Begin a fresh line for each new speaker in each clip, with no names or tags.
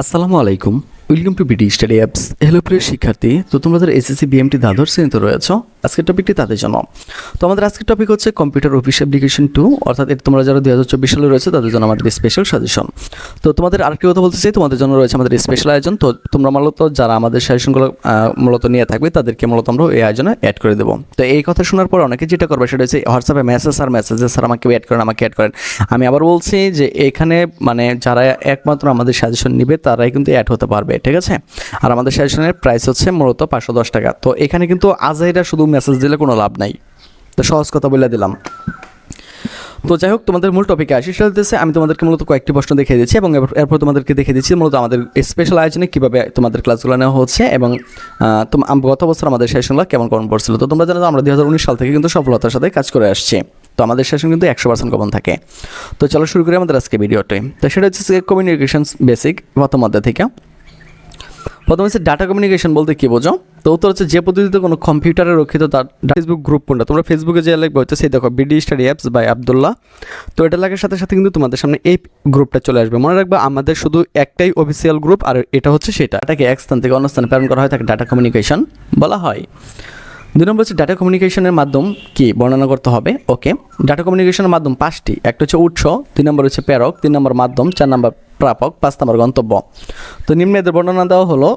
আসসালামু আলাইকুম। Welcome to BD study apps hello প্রিয় শিক্ষার্থী। তো তোমাদের এসএসসি বিএমটি দ্বাদশ শ্রেণীতে রয়েছ, আজকের টপিকটি তাদের জন্য। তো আমাদের আজকের টপিক হচ্ছে কম্পিউটার অফিস অ্যাপ্লিকেশন টু অর্থাৎ এটা তোমরা যারা দু হাজার চব্বিশ সালে রয়েছে, তাদের জন্য আমাদের স্পেশাল সাজেশন তো তোমাদের আরেকটি কথা বলতে চাই? তোমাদের জন্য রয়েছে আমাদের স্পেশাল আয়োজন। তো তোমরা মূলত যারা আমাদের সাজেশনগুলো মূলত নিয়ে থাকবে, তাদেরকে মূলত আমরা এই আয়োজনে অ্যাড করে দেবো। তো এই কথা শোনার পর অনেকে যেটা করবে সেটা হচ্ছে হোয়াটসঅ্যাপে মেসেজ আর মেসেজে স্যার আমাকে অ্যাড করেন, আমাকে অ্যাড করেন। আমি আবার বলছি যে, এখানে মানে যারা একমাত্র আমাদের সাজেশন নিবে, তারাই কিন্তু অ্যাড হতে পারবে। ঠিক আছে? আর আমাদের সাজেশনের প্রাইস হচ্ছে মূলত পাঁচশো দশ টাকা। তো এখানে কিন্তু আজাইরা শুধু মেসেজ দিলে কোনো লাভ নাই। তো সহজ কথা বলে দিলাম। তো যাই হোক, তোমাদের মূল টপিকে আসি। সেটা হচ্ছে, আমি তোমাদেরকে মূলত কয়েকটি প্রশ্ন দেখিয়ে দিচ্ছি এবং এরপর- তোমাদেরকে দেখিয়ে দিচ্ছি মূলত আমাদের স্পেশাল আয়োজনে কীভাবে তোমাদের ক্লাসগুলো নেওয়া হচ্ছে এবং গত বছর আমাদের সেশনগুলো কেমন কমন পড়ছিল। তো তোমরা জানো আমরা দুই হাজার উনিশ সাল থেকে কিন্তু সফলতার সাথে কাজ করে আসছি। তো আমাদের সেশন কিন্তু একশো পার্সেন্ট কমন থাকে। তো চলো শুরু করি আমাদের আজকে ভিডিওটি তো সেটা হচ্ছে কমিউনিকেশন বেসিক প্রথম অধ্যায় থেকে। প্রথম হচ্ছে ডাটা কমিউনিকেশন বলতে কি বোঝো? তো উত্তর হচ্ছে যে পদ্ধতিতে কোনো কম্পিউটারে রক্ষিত তার ফেসবুক গ্রুপ কোনটা? তোমরা ফেসবুকে যে লিখবে হচ্ছে সেই দেখো BD study apps by Abdullah তো এটা লাগার সাথে সাথে কিন্তু তোমাদের সামনে এই গ্রুপটা চলে আসবে। মনে রাখবে, আমাদের শুধু একটাই অফিসিয়াল গ্রুপ আর এটা হচ্ছে সেটা। এটাকে এক স্থান থেকে অন্য স্থানে প্রেরণ করা হয়, তাকে ডাটা কমিউনিকেশন বলা হয়। দুই নম্বর হচ্ছে ডাটা কমিউনিকেশনের মাধ্যম কি? বর্ণনা করতে হবে। ওকে ডাটা কমিউনিকেশনের মাধ্যম পাঁচটি। একটা হচ্ছে উৎস, দুই নম্বর হচ্ছে প্রেরক, তিন নম্বর মাধ্যম, চার নম্বর প্রাপক, পাঁচ নম্বর গন্তব্য। তো নিম্নের বর্ণনা দেওয়া হলো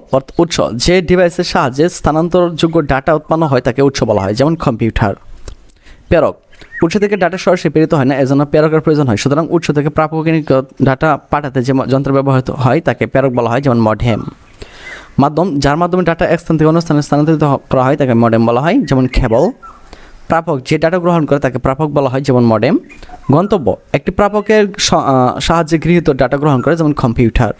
উৎস, যে ডিভাইসের সাহায্যে স্থানান্তরযোগ্য ডাটা উৎপন্ন হয় তাকে উৎস বলা হয়, যেমন কম্পিউটার। প্রেরক, উৎস থেকে ডাটা সরাসরি প্রেরিত হয় না, এজন্য প্রেরকের প্রয়োজন হয়। সুতরাং উৎস থেকে প্রাপকের ডাটা পাঠাতে যে যন্ত্র ব্যবহৃত হয়, তাকে প্রেরক বলা হয়, যেমন মডেম মাধ্যম, যার মাধ্যমে ডাটা এক স্থান থেকে অন্য স্থানে স্থানান্তরিত করা হয়, তাকে মডেম বলা হয়, যেমন কেবল প্রাপক যে ডাটা গ্রহণ করে তাকে প্রাপক বলা হয়, যেমন মডেম গন্তব্য। একটি প্রাপকের সাহায্যে গৃহীত ডাটা গ্রহণ করে, যেমন কম্পিউটার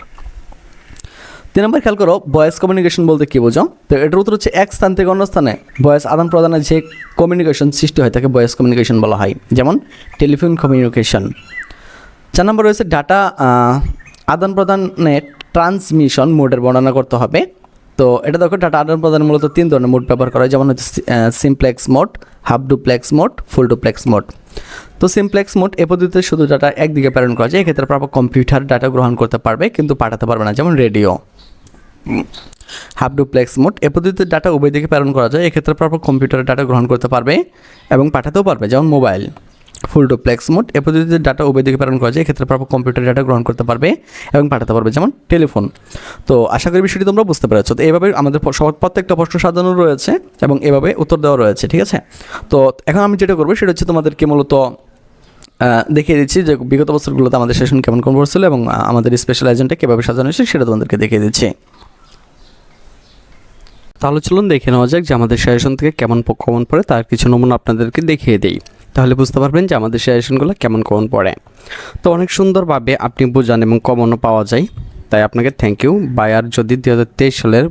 তিন নম্বর খেয়াল করো ভয়েস কমিউনিকেশন বলতে কী বোঝো? তো এটার উত্তর হচ্ছে এক স্থান থেকে অন্য স্থানে। ভয়েস আদান প্রদানে যে কমিউনিকেশন সৃষ্টি হয়, তাকে ভয়েস কমিউনিকেশন বলা হয়, যেমন টেলিফোন কমিউনিকেশন চার নম্বর রয়েছে ডাটা আদান প্রদানের ট্রান্সমিশন মোডের বর্ণনা করতে হবে। তো এটা দেখো ডাটা আদান প্রদান মূলত তিন ধরনের মোড ব্যবহার করা হয়। যেমন হচ্ছে simplex mode half duplex mode full duplex mode তো সিমপ্লেক্স মোড এ পদ্ধতিতে শুধু ডাটা একদিকে প্রেরণ করা যায়, এক্ষেত্রে প্রাপক কম্পিউটার ডাটা গ্রহণ করতে পারবে, কিন্তু পাঠাতে পারবে না, যেমন রেডিও হাফ ডুপ্লেক্স মোড এ পদ্ধতিতে ডাটা উভয় দিকে প্রেরণ করা যায়, এক্ষেত্রে প্রাপক কম্পিউটারের ডাটা গ্রহণ করতে পারবে এবং পাঠাতেও পারবে, যেমন মোবাইল ফুল ডুপ্লেক্স মোড এ পদ্ধতিতে ডাটা উভয় দিকে প্রেরণ করা যায়, এক্ষেত্রে প্রাপক কম্পিউটার ডাটা গ্রহণ করতে পারবে এবং পাঠাতে পারবে, যেমন টেলিফোন তো আশা করি বিষয়টি তোমরা বুঝতে পেরেছ। তো এইভাবে আমাদের প্রত্যেকটা প্রশ্ন সাজানো রয়েছে এবং এভাবে উত্তর দেওয়া রয়েছে, ঠিক আছে? তো এখন আমি যেটা করব, সেটা হচ্ছে তোমাদেরকে মূলত দেখিয়ে দিচ্ছি যে বিগত বছরগুলোতে আমাদের সেশন কেমন কোন পড়ছিল এবং আমাদের স্পেশাল এজেন্টটা কীভাবে সাজানো হয়েছে, সেটা তোমাদেরকে দেখিয়ে দিচ্ছি। তাহলে চলুন দেখে নেওয়া যাক যে আমাদের সেশন থেকে কেমন কমন পড়ে, তার কিছু নমুনা আপনাদেরকে দেখিয়ে দিই। তাহলে বুঝতে পারবেন যে আমাদের সাজেশনগুলো কেমন কমন পড়ে। তো অনেক সুন্দরভাবে আপনি বোঝান এবং কমনও পাওয়া যায়। তাই আপনাকে থ্যাংক ইউ বায়ার যদি দুই হাজার তেইশ সালের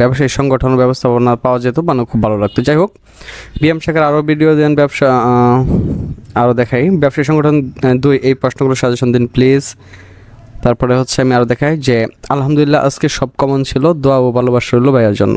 ব্যবসায়ী সংগঠন ব্যবস্থাপনা পাওয়া যেত মানে খুব ভালো লাগতো। যাই হোক, বিএম শাখার আরও ভিডিও দেন, ব্যবসা আরও দেখাই। ব্যবসায়ী সংগঠন দুই, এই প্রশ্নগুলো সাজেশন দিন প্লিজ তারপরে হচ্ছে আমি আরও দেখাই যে, আলহামদুলিল্লাহ আজকে সব কমন ছিল। দোয়া ও ভালোবাসা রইল ভাইয়ার জন্য।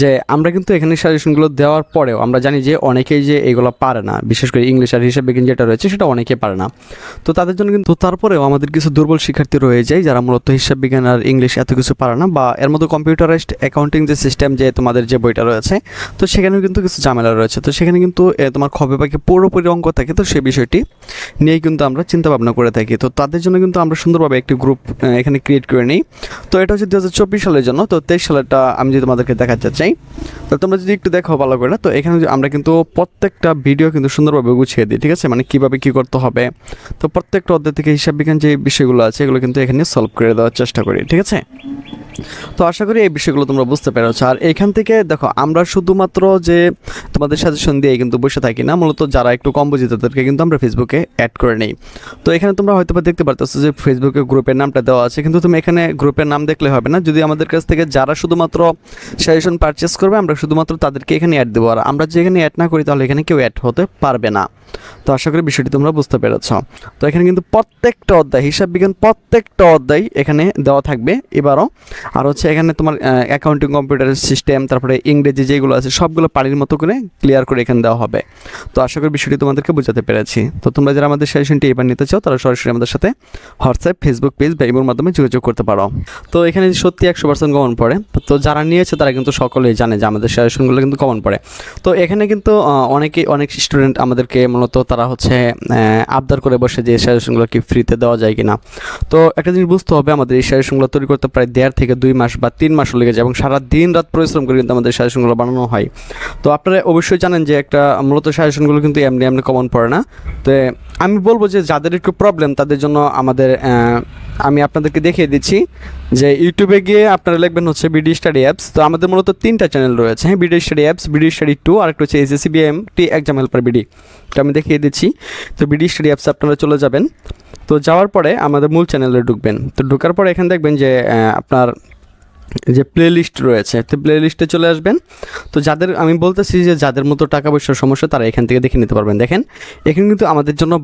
যে আমরা কিন্তু এখানে সাজেশনগুলো দেওয়ার পরেও আমরা জানি যে অনেকেই যে এগুলো পারে না। বিশেষ করে ইংলিশ আর হিসাব বিজ্ঞান যেটা রয়েছে সেটা অনেকে পারে না। তো তাদের জন্য কিন্তু তারপরেও আমাদের কিছু দুর্বল শিক্ষার্থী রয়ে যায় যারা মূলত হিসাব বিজ্ঞান আর ইংলিশ এত কিছু পারে না বা এর মধ্যে কম্পিউটারাইজড অ্যাকাউন্টিং যে সিস্টেম যে তোমাদের যে বইটা রয়েছে, তো সেখানেও কিন্তু কিছু ঝামেলা রয়েছে। তো সেখানে কিন্তু তোমার খবে পাখি পুরোপুরি অঙ্ক থাকে, তো সেই বিষয়টি নিয়েই কিন্তু আমরা চিন্তা ভাবনা করে থাকি। তো তাদের জন্য কিন্তু আমরা সুন্দরভাবে একটি গ্রুপ এখানে ক্রিয়েট করে নিই। তো এটা হচ্ছে দু হাজার চব্বিশ সালের জন্য। তো তেইশ সালেরটা আমি যদি তোমাদেরকে দেখাতে চাই। তো তোমরা যদি একটু দেখো ভালো করে তো এখানে আমরা কিন্তু প্রত্যেকটা ভিডিও কিন্তু সুন্দরভাবে গুছিয়ে দিই, ঠিক আছে? মানে কীভাবে কী করতে হবে? তো প্রত্যেকটা অধ্যায় থেকে হিসাব বিজ্ঞান যে বিষয়গুলো আছে, এগুলো কিন্তু এখানে সলভ করে দেওয়ার চেষ্টা করি, ঠিক আছে? তো আশা করি এই বিষয়গুলো তোমরা বুঝতে পেরেছ। আর এখান থেকে দেখো, আমরা শুধুমাত্র যে তোমাদের সাজেশন দিয়ে কিন্তু বসে থাকি না, মূলত যারা একটু কম বুঝি তাদেরকে কিন্তু আমরা ফেসবুকে অ্যাড করে নিই। তো এখানে তোমরা হয়তো বা দেখতে পারতেছো যে ফেসবুকে গ্রুপের নামটা দেওয়া আছে, কিন্তু তুমি এখানে গ্রুপের নাম দেখলে হবে না। যদি আমাদের কাছ থেকে যারা শুধুমাত্র সাজেশন পারচেস করবে, আমরা শুধুমাত্র তাদেরকে এখানে অ্যাড দেবো। আর আমরা যে এখানে অ্যাড না করি, তাহলে এখানে কেউ অ্যাড হতে পারবে না। তো আশা করি বিষয়টি তোমরা বুঝতে পেরেছ। তো এখানে কিন্তু প্রত্যেকটা অধ্যায়, হিসাব বিজ্ঞান প্রত্যেকটা অধ্যায় এখানে দেওয়া থাকবে। এবারও আর হচ্ছে এখানে তোমার অ্যাকাউন্টিং কম্পিউটার সিস্টেম তারপরে ইংরেজি যেগুলো আছে, সবগুলো পানির মতো করে ক্লিয়ার করে এখানে দেওয়া হবে। তো আশা করি বিষয়টি তোমাদেরকে বোঝাতে পেরেছি। তো তোমরা যারা আমাদের সাজেশনটি এবার নিতে চাও, তারা সরাসরি আমাদের সাথে হোয়াটসঅ্যাপ ফেসবুক পেজ বা ইমোর মাধ্যমে যোগাযোগ করতে পারো। তো এখানে সত্যি একশো পার্সেন্ট কমন পড়ে। তো যারা নিয়েছে, তারা কিন্তু সকলেই জানে যে আমাদের সাজেশনগুলো কিন্তু কমন পড়ে। তো এখানে কিন্তু অনেকেই অনেক স্টুডেন্ট আমাদেরকে মূলত তারা হচ্ছে আবদার করে বসে যে সাজেশনগুলো কি ফ্রিতে দেওয়া যায় কিনা। তো একটা জিনিস বুঝতে হবে, আমাদের এই সাজেশনগুলো তৈরি করতে প্রায় দেড় থেকে দুই মাস বা তিন মাসও লেগে যায় এবং সারা দিন রাত পরিশ্রম করে কিন্তু আমাদের সাজেশনগুলো বানানো হয়। তো আপনারা অবশ্যই জানেন যে একটা মূলত সাজেশনগুলো কিন্তু এমনি এমনি কমন পড়ে না। তো আমি বলব যে যাদের একটু প্রবলেম তাদের জন্য আমাদের আমি আপনাদেরকে দেখিয়ে দিচ্ছি যে ইউটিউবে গিয়ে আপনারা লিখবেন হচ্ছে বিডি স্টাডি অ্যাপস তো আমাদের মূলত তিনটা চ্যানেল রয়েছে। হ্যাঁ BD study apps BD study two আর একটা হচ্ছে SSC BM T exam helper BD তো আমি দেখিয়ে দিচ্ছি। তো বিডি স্টাডি অ্যাপস আপনারা চলে যাবেন। তো যাওয়ার পরে আমাদের মূল চ্যানেলে ঢুকবেন। তো ঢুকার পরে এখানে দেখবেন যে আপনার যে প্লে লিস্ট রয়েছে, তো প্লে লিস্টে চলে আসবেন। তো যাদের, আমি বলতেছি যে যাদের মতো টাকা পয়সার সমস্যা, তারা এখান থেকে দেখে নিতে পারবেন। দেখেন, এখানে কিন্তু আমাদের জন্য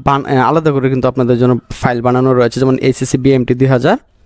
আলাদা করে কিন্তু আপনাদের জন্য ফাইল বানানো রয়েছে, যেমন এসএসসি বিএমটি দুই হাজার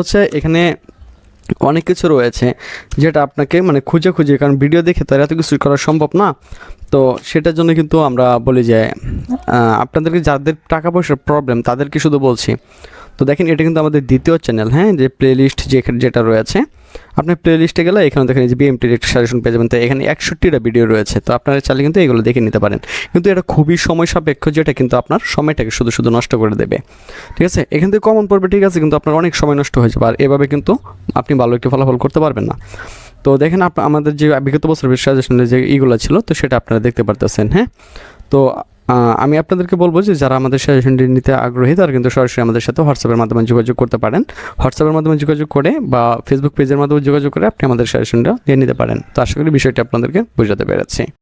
হচ্ছে এখানে অনেক কিছু রয়েছে যেটা আপনাকে মানে খুঁজে খুঁজে, কারণ ভিডিও দেখে তো এত কিছু করা সম্ভব না। তো সেটার জন্য কিন্তু আমরা বলি যে আপনাদেরকে যাদের টাকা পয়সার প্রবলেম তাদেরকে শুধু বলছি তো দেখেন, এটা কিন্তু আমাদের দ্বিতীয় চ্যানেল হ্যাঁ? যে প্লে লিস্ট যে যেটা রয়েছে, আপনি প্লে লিস্টে গেলে এখানে দেখেন যে বিএমটির একটা সাজেশন পেয়ে যাবেন। তো এখানে একষট্টিটা ভিডিও রয়েছে, তো আপনারা চাইলে কিন্তু এগুলো দেখে নিতে পারেন। কিন্তু এটা খুবই সময় সাপেক্ষ, যেটা কিন্তু আপনার সময়টাকে শুধু শুধু নষ্ট করে দেবে। ঠিক আছে? এখান থেকে কমন পড়বে ঠিক আছে, কিন্তু আপনার অনেক সময় নষ্ট হয়ে যাবে, আর এভাবে কিন্তু আপনি ভালো একটি ফলাফল করতে পারবেন না। তো দেখেন আমাদের যে বিগত বছরের সাজেশনের যে ইগুলো ছিল, তো সেটা আপনারা দেখতে পারতেছেন হ্যাঁ? তো আমি আপনাদেরকে বলব যে যারা আমাদের সাজেশনটি নিতে আগ্রহী, তারা কিন্তু সরাসরি আমাদের সাথে হোয়াটসঅ্যাপের মাধ্যমে যোগাযোগ করতে পারেন। হোয়াটসঅ্যাপের মাধ্যমে যোগাযোগ করে বা ফেসবুক পেজের মাধ্যমে যোগাযোগ করে আপনি আমাদের সাজেশনটা নিয়ে নিতে পারেন। তো আশা করি বিষয়টি আপনাদেরকে বোঝাতে পেরেছি।